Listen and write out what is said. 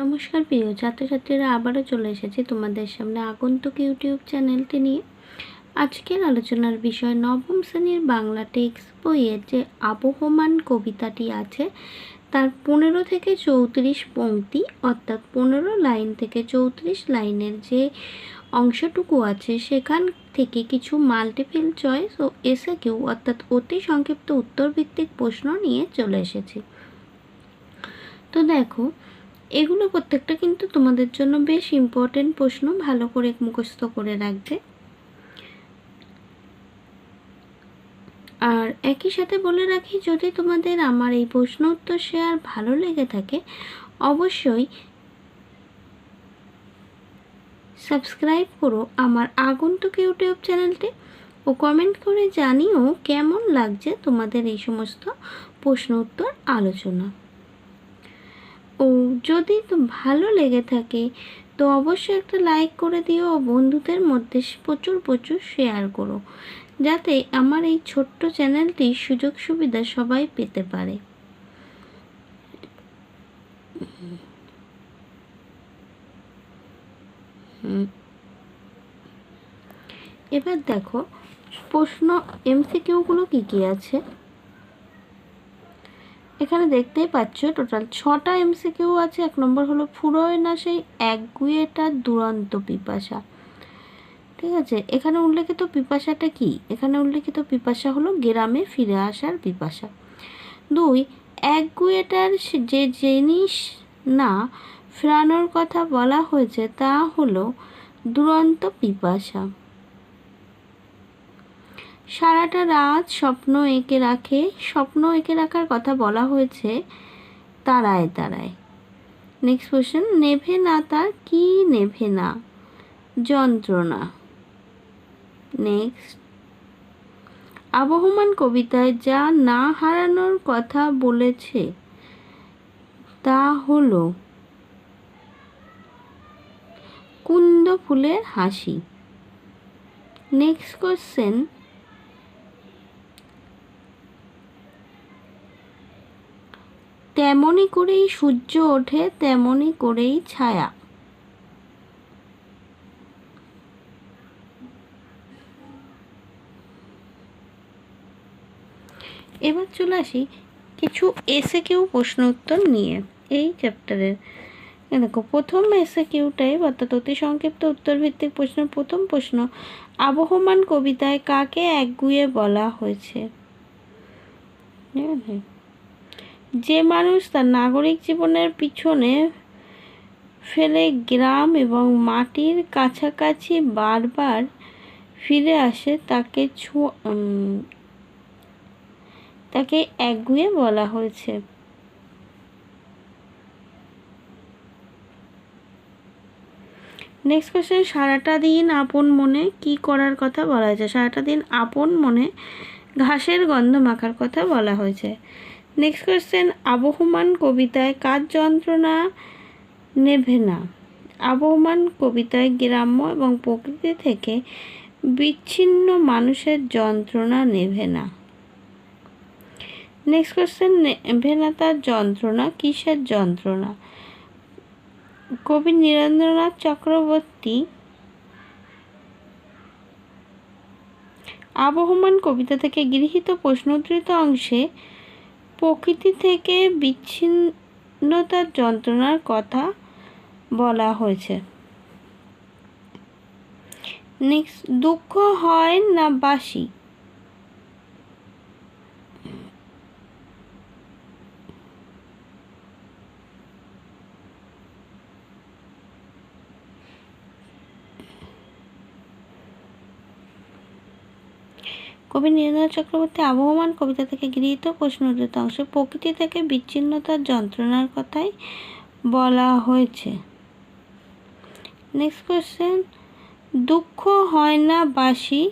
নমস্কার প্রিয় ছাত্রছাত্রীরা, আবারও চলে এসেছি তোমাদের সামনে আগন্তুক ইউটিউব চ্যানেলটি নিয়ে। আজকের আলোচনার বিষয় নবম শ্রেণির বাংলা টেক্সট বইয়ের যে আবহমান কবিতাটি আছে, তার পনেরো থেকে চৌত্রিশ পংক্তি, অর্থাৎ পনেরো লাইন থেকে চৌত্রিশ লাইনের যে অংশটুকু আছে, সেখান থেকে কিছু মাল্টিপল চয়েস ও এসে কেউ অর্থাৎ অতি সংক্ষিপ্ত উত্তরভিত্তিক প্রশ্ন নিয়ে চলে এসেছি। তো দেখো এগুলো প্রত্যেকটা কিন্তু তোমাদের জন্য বেশ ইম্পর্টেন্ট প্রশ্ন, ভালো করে মুখস্থ করে রাখবে। আর একই সাথে বলে রাখি, যদি তোমাদের আমার এই প্রশ্ন উত্তর শেয়ার ভালো লেগে থাকে, অবশ্যই সাবস্ক্রাইব করো আমার আগন্তুক ইউটিউব চ্যানেলটি ও কমেন্ট করে জানিও কেমন লাগছে তোমাদের এই সমস্ত প্রশ্ন উত্তর আলোচনা। ও যদি তো ভালো লেগে থাকে, তো অবশ্যই একটা লাইক করে দিও ও বন্ধুদের মধ্যে প্রচুর প্রচুর শেয়ার করো, যাতে আমার এই ছোট্ট চ্যানেলটির সুযোগ সুবিধা সবাই পেতে পারে। এবার দেখো প্রশ্ন এমসিকিউগুলো কী কী আছে? এখানে দেখতেই পাচ্ছ টোটাল ছটা এমসিকিউ আছে। এক নম্বর হলো ফুরোয় না সেই এক গুয়েটা দুরন্ত পিপাসা। ঠিক আছে? এখানে উল্লেখিত পিপাসাটা কি? এখানে উল্লেখিত পিপাসা হলো গ্রামে ফিরে আসার পিপাসা। দুই এক গুয়েটার যে জিনিস না ফেরানোর কথা বলা হয়েছে তা হলো দুরন্ত পিপাসা। সারাটা রাত স্বপ্ন এঁকে রাখে। স্বপ্ন এঁকে রাখার কথা বলা হয়েছে তারায় তারায়। নেক্সট কোয়েশ্চেন নেভে না তার কি নেভে না? যন্ত্রণা। নেক্সট আবহমান কবিতায় যা না হারানোর কথা বলেছে তা হলো কুন্দ ফুলের হাসি। নেক্সট কোশ্চেন তেমনি করেই সূর্য ওঠে, তেমনি করেই ছায়া। এবার চলে আসি কিছু এসে কেউ প্রশ্ন উত্তর নিয়ে, এই চ্যাপ্টারের দেখো, প্রথম এসে কিউটাই অর্থাৎ অতি সংক্ষিপ্ত উত্তরভিত্তিক প্রশ্ন প্রথম প্রশ্ন, আবহমান কবিতায় কাকে একগুয়ে বলা হয়েছে? ঠিক আছে? যে মানুষ তার নাগরিক জীবনের পিছনে ফেলে গ্রাম এবং মাটির কাছাকাছি বারবার ফিরে আসে, তাকে ছু তাকে একগুয়ে বলা হয়েছে। নেক্সট কোয়েশ্চেন সারাটা দিন আপন মনে কি করার কথা বলা হয়েছে? সারাটা দিন আপন মনে ঘাসের গন্ধ মাখার কথা বলা হয়েছে। নেক্সট কোয়েশ্চেন আবহমান কবিতায় কাজ যন্ত্রণা নেভে না? আবহমান কবিতায় গ্রাম্য এবং প্রকৃতি থেকে বিচ্ছিন্ন মানুষের যন্ত্রণা নেভে না। নেক্সট কোয়েশ্চেন নেভে তার যন্ত্রণা, কিসের যন্ত্রণা? কবি নীরেন্দ্রনাথ চক্রবর্তী আবহমান কবিতা থেকে গৃহীত প্রশ্নোদ্ধৃত অংশে প্রকৃতি থেকে বিচ্ছিন্নতার যন্ত্রণার কথা বলা হয়েছে। নেক্সট দুঃখ হয় না বাসি কবি নীরেন্দ্রনাথ চক্রবর্তী আবহমান কবিতা থেকে গৃহীত প্রশ্ন উদ্ধৃত অংশে, প্রকৃতি থেকে বিচ্ছিন্নতার যন্ত্রণার কথাই বলা হয়েছে। নেক্সট কোয়েশ্চেন দুঃখ হয় না বাসি